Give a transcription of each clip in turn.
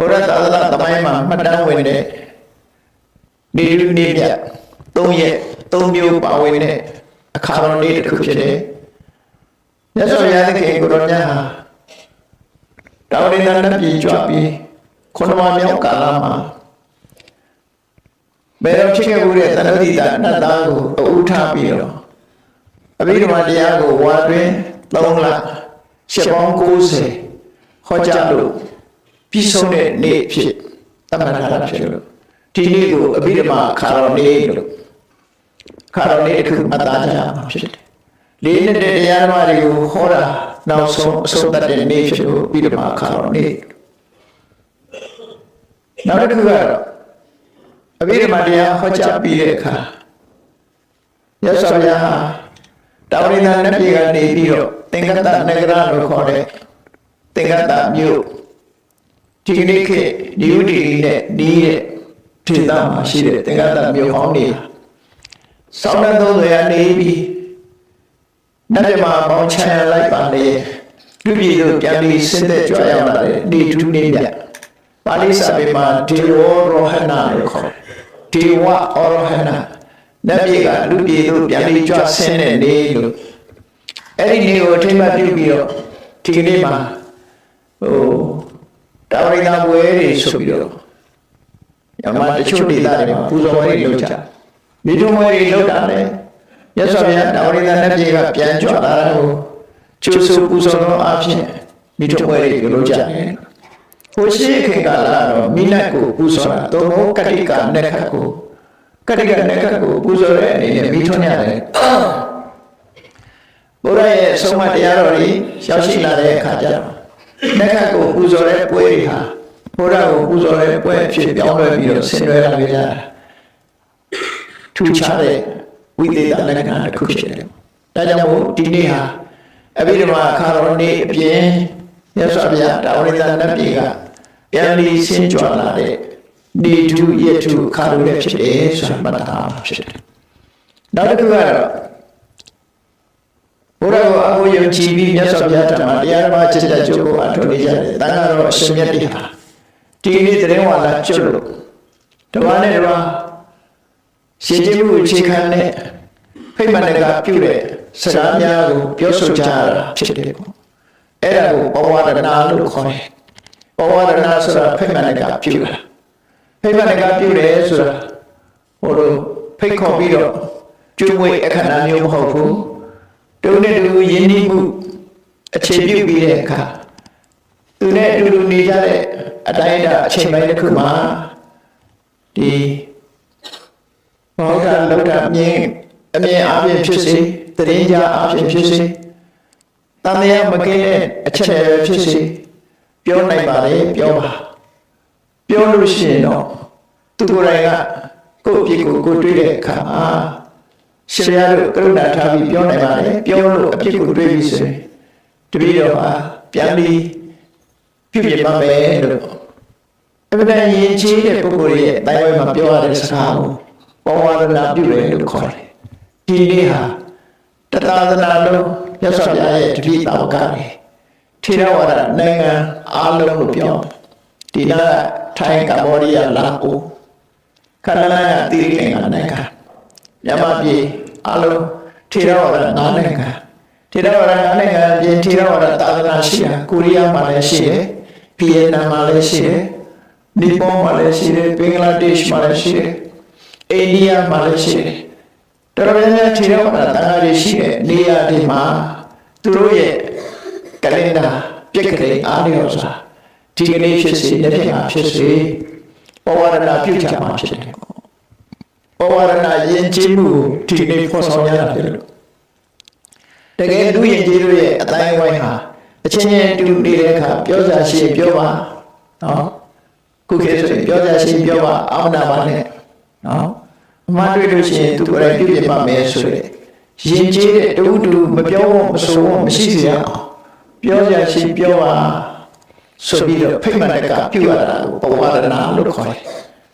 ဘုရားသာသနာသမိုင်းမှာမှတ်တမ်းဝင်တဲ့နေလူနေပြသုံးရက်သုံးမျိုးပါဝင်တဲ့အခါတော်နေ့တစ်ခုဖြစ်တယ်မြတ်စွာဘုရားသခင်ကိုရောမြတ်ဟာတောင်းတနတ်ပြည်ကြွပြီးခုနမမြောက်ကာလမှာဘယ်တော့ဖြစ်ခဲ့မှုတဲ့တဏှတိတာနတ်သားကိုအဥထားပြီးတော့အဘိဓမ္မာတရားကိုဝါတွင်3လရှစ်ပေါင်း90ဟောကြားလို့ ပြီးဆုံးတဲ့နေ့ဖြစ်တမန်တော်ဖြစ်လို့ဒီနေ့ကိုအဘိဓမ္မာခါတော်နေ့လို့ခါတော်နေ့တစ်ခုမှတ်သားကြရမှာဖြစ်တယ်။လေးနှစ်တဲ့တရားဓမ္မတွေကိုဟောတာနောက်ဆုံးအဆုံးသတ်တဲ့နေ့ဖြစ်လို့အဘိဓမ္မာခါတော်နေ့နောက်တစ်ခုကတော့အဘိဓမ္မာတရားဟောကြားပြီးတဲ့အခါရသော်ဘုရားဟာတာဝရိန္ဒနတ်ပြည်ကနေပြီးတော့သင်္ကတနဂရလို့ခေါ်တဲ့သင်္ကတမြို့ ဒီကနေ့ခေတ်နယူဒီလီနဲ့နီးတဲ့ဒေသမှာရှိတဲ့သင်္ကတမြို့ဟောင်းနေဆောင်းတဲ့သုံးတွေကနေပြီးနတ်မြမပေါင်းချမ်းလိုက်ပါလေလူပြည်တို့ပြန်ပြီးဆင်းသက်ကြွရောက်လာတဲ့ဒီထူးနေမြတ်ပါဠိစာပေမှာဒေဝရောဟနာလို့ခေါ်တယ်ဒေဝဩရောဟနာနတ်ပြည်ကလူပြည်တို့ပြန်ပြီးကြွဆင်းတဲ့နေ့လို့အဲ့ဒီနေ့ကိုအထိမ့်မှတ်ပြုပြီးတော့ဒီကနေ့မှာဟို တာဝရိန္ဒဘွယ်တွေဆိုပြီးတော့ညမတချို့ဒေသတွေမှာပူဇော်ပွဲတွေလုပ်ကြမိထုံးပွဲတွေလုပ်တာလေရသော်ဗျာတာဝရိန္ဒနတ်ပြည်ကပြန်ကြွလာတာကိုကျိုးဆူပူဇော်တော်အဖြစ်မိထုံးပွဲတွေလုပ်ကြတယ်ဟိုရှိခင်ကလာတော့မိနတ်ကိုပူဇော်တာသုံးဖို့ကတိကနက်ခတ်ကိုကတိကနက်ခတ်ကိုပူဇော်တဲ့အနေနဲ့မိထုံးရတယ်ဘုရားရဲ့ဆုံးမတရားတော်ကြီးရောက်ရှိလာတဲ့အခါကျတော့ နက်ခတ်ကိုပူဇော်တဲ့ပွဲတွေဟာဘုရားကိုပူဇော်တဲ့ပွဲအဖြစ်ပြောင်းလဲပြီးတော့ဆင်နွှဲလာကြတာထူးခြားတဲ့ဝိသေသလက္ခဏာတစ်ခုဖြစ်တယ်။ဒါကြောင့်မို့ဒီနေ့ဟာအဘိဓမ္မာအခါတော်နေ့အပြင်မြတ်စွာဘုရားတာဝရိသနတ်ပြည်ကပြန်လီဆင်းကြွလာတဲ့နေထုရထုအခါတော်လည်းဖြစ်တယ်ဆိုတာမှတ်သားဖြစ်တယ်။နောက်တစ်ခုကတော့ ဘုရားကိုအကိုယုံကြည်ပြီးမြတ်စွာဘုရားဓမ္မတရားဓမ္မချက်ချက်ကျိုးကိုအထောက်နေကြတယ်။တန်ခါတော့အရှင်မြတ်တိဟာဒီနေ့တရင်ဝါလာကျွတ်လို့ဓမ္မနဲ့ဓမ္မရှင်ကျေးမှုအခြေခံတဲ့ဖိမ္မာနကပြုတဲ့စကားများကိုပြောဆိုကြတာဖြစ်တယ်ပေါ့။အဲ့ဒါကိုပဝါဒနာလို့ခေါ်တယ်။ပဝါဒနာဆိုတာဖိမ္မာနကပြုတာ။ဖိမ္မာနကပြုတယ်ဆိုတာဟိုလိုဖိတ်ခေါ်ပြီးတော့ကျွေးမွေးအခမ်းအနားမျိုးမဟုတ်ဘူး။ တုံးနဲ့တူယဉ်ကျေးမှုအခြေပြုပြီးတဲ့အခါသူနဲ့အတူတူနေကြတဲ့အတိုင်းအတာအချိန်ပိုင်းတစ်ခုမှာဒီဘောဓလောက်တာမြင်အမြင်အပြင်ဖြစ်စေတရင်ကြအပြင်ဖြစ်စေတန်တရားမကင်းတဲ့အချက်ပဲဖြစ်စေပြောနိုင်ပါလေပြောပါပြောလို့ရှိရင်တော့သူကိုယ်တိုင်ကကိုယ့်အဖြစ်ကိုကိုယ်တွေးတဲ့အခါမှာ ရှင်ရတို့ကရုဏာထားပြီးပြောနိုင်ပါလေပြောလို့အဖြစ်ကိုတွေးပြီးဆိုရင်တပည့်တော်ဟာပြန်ပြီးပြုပြင်ပါမယ်လို့အမှန်တန်ရင်ကြီးတဲ့ပုဂ္ဂိုလ်ရဲ့အတိုင်းဝဲမှာပြောရတဲ့စကားကိုပေါ်ဝါဒနာပြုတယ်လို့ခေါ်တယ်ဒီနေ့ဟာတတသနာလုံးမြတ်စွာဘုရားရဲ့တတိတာဝကတွေထေရဝါဒနိုင်ငံအားလုံးလို့ပြောဒီနာထိုင်းကမ္ဘောဒီးယားလာအိုခန္ဓာလန်ကတိရိလင်္ကာနိုင်ငံမြန်မာပြည် အားလုံးထေရဝါဒ၅နိုင်ငံထေရဝါဒ၅နိုင်ငံပြင်ထေရဝါဒသာသနာရှိတာကိုရီးယားမှာလည်းရှိတယ်ဗီယက်နမ်မှာလည်းရှိတယ်နီပေါမှာလည်းရှိတယ်ဘင်္ဂလားဒေ့ရှ်မှာလည်းရှိတယ်အိန္ဒိယမှာလည်းရှိတယ်တော်တော်များများထေရဝါဒတန်ခါးတွေရှိတဲ့နေရာတွေမှာသူတို့ရဲ့ကလင်ဒါပြက်ကလေးအားလျော်စွာဒီကနေ့ဖြစ်စေနေ့ပြန်ဖြစ်စေပဝရဏပြုကြမှာဖြစ်တယ် ပဝရဏယဉ်ကျေးမှုကိုဒီနေ့ဖော်ဆောင်ရတာဖြစ်လို့တကယ်လူယဉ်ကျေးတို့ရဲ့အတိုင်းဝိုင်းဟာအချင်းချင်းတူနေတဲ့အခါပြောကြရှိရင်ပြောပါနော်ခုခေတ်ဆိုရင်ပြောကြရှိရင်ပြောပါအာမနာပါနဲ့နော်အမှားတွေ့လို့ရှိရင်သူကိုယ်တိုင်ပြုပြင်ပါမယ်ဆိုတဲ့ရင်ကျေးတဲ့တူတူမပြောဖို့မဆိုဖို့မရှိစေရအောင်ပြောကြရှိပြောပါဆိုပြီးတော့ဖိမ္မာတကပြုရတာကိုပဝါဒနာလို့ခေါ်တယ်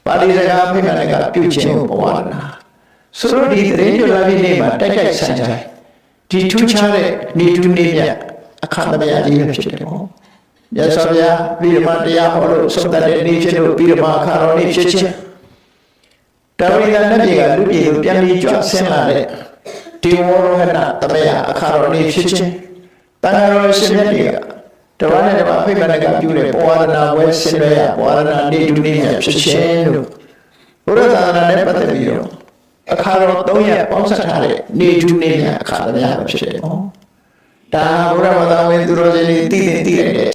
ပါဠိစကားဖိမ္မာတကပြုခြင်းကိုပဝါဒနာဆိုတော့ဒီတရင်ကြလာပြီးနေ့မှာတိုက်တိုက်ဆန်ဆိုင်ဒီထူးခြားတဲ့နေတူနေမြတ်အခါသမယကြီးပဲဖြစ်တယ်ပေါ့မြတ်စွာဘုရားပြီးဓမ္မတရားဟောလို့ဆုံးသက်တဲ့နေ့ဖြစ်လို့ပြီးဓမ္မအခါတော်နေ့ဖြစ်ခြင်းတာဝိကနတ်ပြည်ကလူပြည်ကိုပြန်ပြီးကြွဆင်းလာတဲ့ဒီဝရဟနာတမယအခါတော်နေ့ဖြစ်ခြင်းတန်ဃာတော်ရှင်မြတ်တွေက တဝါနဲ့တဝါဖိမနကပြုတဲ့ပဝရဏဝဲဆင်းရဲရပဝရဏနေ့ဒုနေ့မြတ်ဖြစ်ခြင်းလို့ဘုရားသာသနာနဲ့ပတ်သက်ပြီးတော့အခါတော်၃ရက်ပေါင်းစပ်ထားတဲ့နေ့ဒုနေ့မြတ်အခါတော်များပဲဖြစ်တယ်။ဒါဘုရားဘာသာဝင်သူတော်စင်တွေတည်တည်တည်တဲ့